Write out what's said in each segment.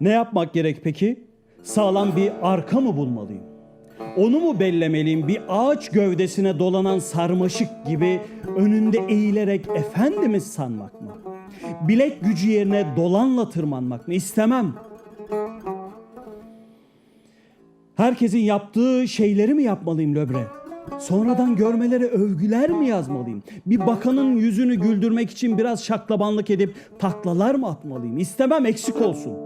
Ne yapmak gerek peki? Sağlam bir arka mı bulmalıyım? Onu mu bellemeliyim bir ağaç gövdesine dolanan sarmaşık gibi önünde eğilerek efendimiz sanmak mı? Bilek gücü yerine dolanla tırmanmak mı? İstemem. Herkesin yaptığı şeyleri mi yapmalıyım Löbre? Sonradan görmelere övgüler mi yazmalıyım? Bir bakanın yüzünü güldürmek için biraz şaklabanlık edip taklalar mı atmalıyım? İstemem eksik olsun.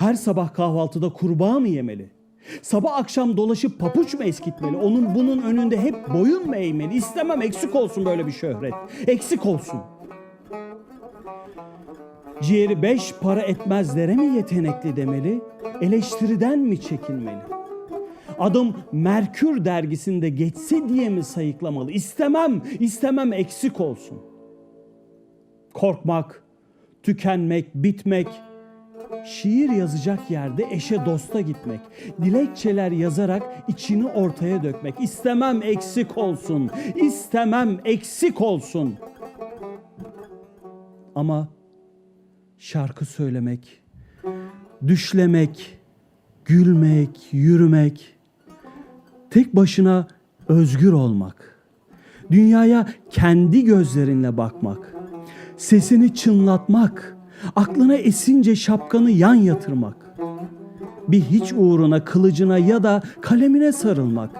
Her sabah kahvaltıda kurbağa mı yemeli? Sabah akşam dolaşıp papuç mu eskitmeli? Onun bunun önünde hep boyun mu eğmeli? İstemem eksik olsun böyle bir şöhret. Eksik olsun. Ciğeri beş para etmezlere mi yetenekli demeli? Eleştiriden mi çekinmeli? Adım Merkür dergisinde geçse diye mi sayıklamalı? İstemem, istemem eksik olsun. Korkmak, tükenmek, bitmek, şiir yazacak yerde eşe dosta gitmek, dilekçeler yazarak içini ortaya dökmek. İstemem eksik olsun, istemem eksik olsun. Ama şarkı söylemek, düşlemek, gülmek, yürümek, tek başına özgür olmak, dünyaya kendi gözlerinle bakmak, sesini çınlatmak, aklına esince şapkanı yan yatırmak, bir hiç uğruna kılıcına ya da kalemine sarılmak,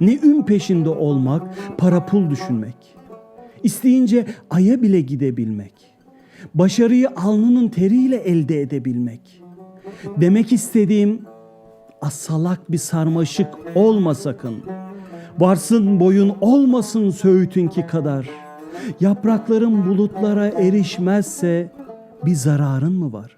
ne ün peşinde olmak, para pul düşünmek, isteyince aya bile gidebilmek, başarıyı alnının teriyle elde edebilmek. Demek istediğim asalak bir sarmaşık olma sakın. Varsın boyun olmasın söğütünki kadar. Yaprakların bulutlara erişmezse bir zararın mı var?